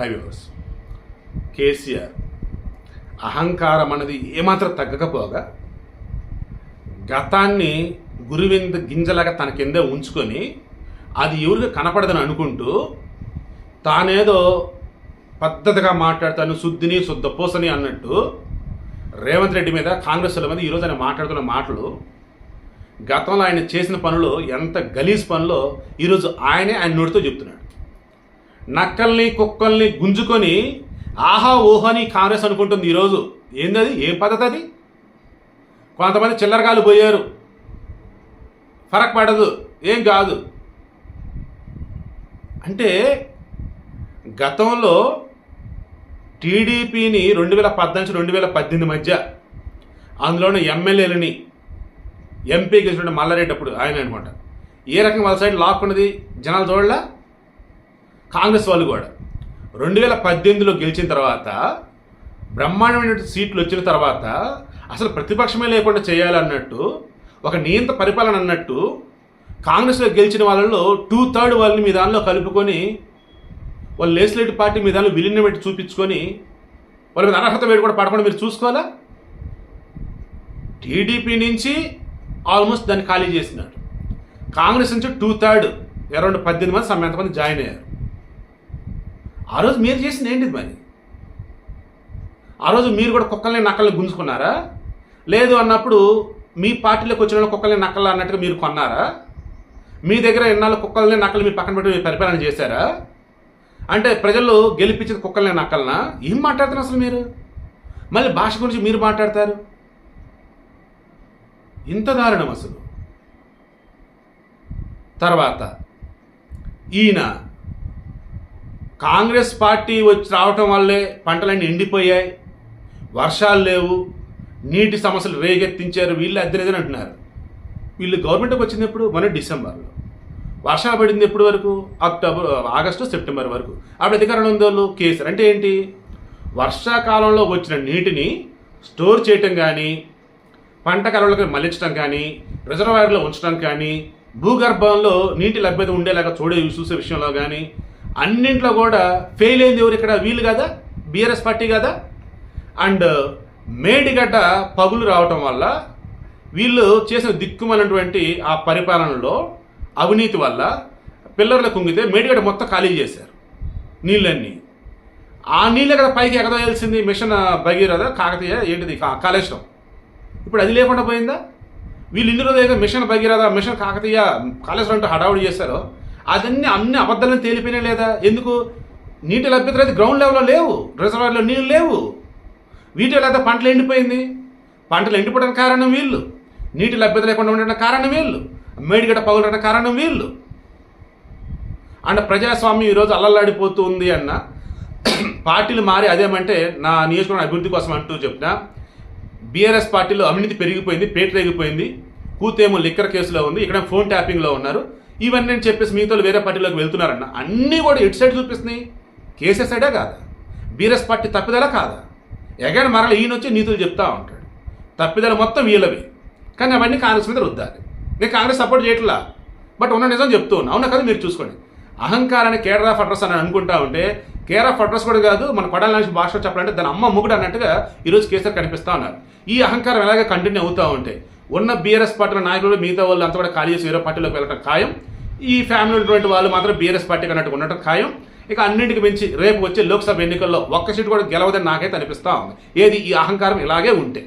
హైవేవర్స్ కేసీఆర్. అహంకారం అన్నది ఏమాత్రం తగ్గకపోగా గతాన్ని గురువింద గింజలాగా తన కిందే ఉంచుకొని అది ఎవరికి కనపడదని అనుకుంటూ తానేదో పద్ధతిగా మాట్లాడతాను శుద్ధిని శుద్ధ పూసని అన్నట్టు రేవంత్ రెడ్డి మీద కాంగ్రెస్ మీద ఈరోజు ఆయన మాట్లాడుతున్న మాటలు గతంలో ఆయన చేసిన పనులు ఎంత గలీజ్ పనులో ఈరోజు ఆయనే ఆయన నోటితో చెప్తున్నాడు. నక్కల్ని కుక్కల్ని గుంజుకొని ఆహా ఊహని కాంగ్రెస్ అనుకుంటుంది ఈరోజు. ఏందది? ఏం పద్ధతి అది? కొంతమంది చిల్లరగాలు పోయారు. ఫరక్ పడదు. ఏం కాదు. అంటే గతంలో టీడీపీని రెండు వేల పద్నాలుగు రెండు వేల పద్దెనిమిది మధ్య అందులోని ఎమ్మెల్యేలని ఎంపీ గెలిచిన మల్లారెడ్డి అప్పుడు ఆయన అనమాట ఏ రకంగా వాళ్ళ సైడ్ లాక్కున్నది? జనాలు చూడలే? కాంగ్రెస్ వాళ్ళు కూడా. రెండు వేల పద్దెనిమిదిలో గెలిచిన తర్వాత బ్రహ్మాండమైన సీట్లు వచ్చిన తర్వాత అసలు ప్రతిపక్షమే లేకుండా చేయాలన్నట్టు ఒక నియంత పరిపాలన అన్నట్టు కాంగ్రెస్లో గెలిచిన వాళ్ళలో టూ థర్డ్ వాళ్ళని మీ దానిలో కలుపుకొని వాళ్ళు లేజిస్లేటివ్ పార్టీ మీ దానిలో విలీనం పెట్టి చూపించుకొని వాళ్ళ మీద అర్హత వేడి కూడా పడకుండా మీరు చూసుకోవాలా? టీడీపీ నుంచి ఆల్మోస్ట్ దాన్ని ఖాళీ చేసినాడు. కాంగ్రెస్ నుంచి టూ థర్డ్ అరౌండ్ పద్దెనిమిది మంది సమ్మంతమంది జాయిన్ అయ్యారు. ఆ రోజు మీరు చేసింది ఏంటిది మరి? ఆ రోజు మీరు కూడా కుక్కల్ని నక్కల్ని గుంజుకున్నారా? లేదు అన్నప్పుడు మీ పార్టీలోకి వచ్చిన కుక్కల్ని నక్కలు అన్నట్టుగా మీరు కొన్నారా? మీ దగ్గర ఎన్నాళ్ళు కుక్కల్ని నక్కలు మీ పక్కన పెట్టి మీరు పరిపాలన చేశారా? అంటే ప్రజలు గెలిపించిన కుక్కల్ని నక్కలనా? ఏం మాట్లాడుతున్నారు అసలు మీరు? మళ్ళీ భాష గురించి మీరు మాట్లాడతారు? ఇంత దారుణం అసలు. తర్వాత ఈయన కాంగ్రెస్ పార్టీ వచ్చి రావటం వల్లే పంటలన్నీ ఎండిపోయాయి. వర్షాలు లేవు. నీటి సమస్యలు రేగెత్తించారు వీళ్ళు అద్దెలేదని అంటున్నారు. వీళ్ళు గవర్నమెంట్కి వచ్చింది ఎప్పుడు మన డిసెంబర్లో. వర్షాలు పడింది ఎప్పుడు వరకు? అక్టోబర్ ఆగస్టు సెప్టెంబర్ వరకు. అప్పుడు అధికారంలో ఉంది వాళ్ళు. కేసీఆర్ అంటే ఏంటి? వర్షాకాలంలో వచ్చిన నీటిని స్టోర్ చేయటం కానీ పంట కాలంలోకి మళ్ళించడం కానీ రిజర్వాయర్లో ఉంచడం కానీ భూగర్భంలో నీటి లభ్యత ఉండేలాగా చూడే చూసే విషయంలో కానీ అన్నింట్లో కూడా ఫెయిల్ అయింది ఎవరు ఇక్కడ? వీళ్ళు కదా? బీఆర్ఎస్ పార్టీ కదా? అండ్ మేడిగడ్డ పగులు రావటం వల్ల వీళ్ళు చేసిన దిక్కుమలటువంటి ఆ పరిపాలనలో అవినీతి వల్ల పిల్లర్లు కుంగితే మేడిగడ్డ మొత్తం ఖాళీ చేశారు. నీళ్ళన్నీ. ఆ నీళ్ళు అక్కడ పైకి ఎగదోయాల్సింది మిషన్ భగీరథ కాకతీయ ఏంటిది? కాళేశ్వరం. ఇప్పుడు అది లేకుండా పోయిందా? వీళ్ళు ఇన్ని రోజులు ఏదో మిషన్ భగీరథ మిషన్ కాకతీయ కాళేశ్వరం అంటే హడావుడి చేశారో? అదన్నీ అన్ని అబద్ధాలను తేలిపోయినా లేదా? ఎందుకు? నీటి లభ్యత అయితే గ్రౌండ్ లెవెల్లో లేవు. రిజర్వాయర్లో నీళ్ళు లేవు. వీటి లేదా పంటలు ఎండిపోయింది. పంటలు ఎండిపోవడానికి కారణం వీళ్ళు. నీటి లభ్యత లేకుండా ఉండడానికి కారణం వీళ్ళు. మేడిగడ్డ పగులడానికి కారణం వీళ్ళు. అండ్ ప్రజాస్వామ్యం ఈరోజు అల్లల్లాడిపోతూ ఉంది అన్న. పార్టీలు మారి అదేమంటే నా నియోజకవర్గం అభివృద్ధి కోసం అంటూ చెప్పిన. బీఆర్ఎస్ పార్టీలో అవినీతి పెరిగిపోయింది పేటరేగిపోయింది. కూతేమో లిక్కర్ కేసులో ఉంది. ఇక్కడ ఫోన్ ట్యాపింగ్లో ఉన్నారు. ఇవన్నీ నేను చెప్పేసి మిగతా వేరే పార్టీలోకి వెళ్తున్నారన్న. అన్నీ కూడా ఇటు సైడ్ చూపిస్తున్నాయి. కేసీఆర్ సైడే కాదా. బీఆర్ఎస్ పార్టీ తప్పిదల కాదా. ఎగైనా మరల ఈయన వచ్చి నీతులు చెప్తా ఉంటాడు. తప్పిదల మొత్తం వీళ్ళవి. కానీ అవన్నీ కాంగ్రెస్ మీద రుద్దాలి. నేను కాంగ్రెస్ సపోర్ట్ చేయట్లా. బట్ ఉన్న నిజం చెప్తూ ఉన్నా. అవునా కదా మీరు చూసుకోండి. అహంకారాన్ని కేరళ ఆఫ్ అడ్రస్ అని అనుకుంటా ఉంటే కేర్ ఆఫ్ అడ్రస్ కూడా కాదు మన కొడాల నుంచి భాషలో చెప్పాలంటే దాని అమ్మ ముగుడు అన్నట్టుగా ఈరోజు కేసీఆర్ కనిపిస్తా ఉన్నారు. ఈ అహంకారం ఎలాగే కంటిన్యూ అవుతూ ఉంటాయి ఉన్న బీఆర్ఎస్ పార్టీల నాయకులు మిగతా వాళ్ళు అంతా కూడా ఖాళీ చేసి వేరే పార్టీలోకి వెళ్ళడం ఖాయం. ఈ ఫ్యామిలీ ఉన్నటువంటి వాళ్ళు మాత్రం బీఆర్ఎస్ పార్టీకి అన్నట్టు ఉండటం ఖాయం. ఇక అన్నింటికి మించి రేపు వచ్చే లోక్సభ ఎన్నికల్లో ఒక్క సీటు కూడా గెలవదని నాకైతే అనిపిస్తా ఉంది. ఏది ఈ అహంకారం ఇలాగే ఉంటే.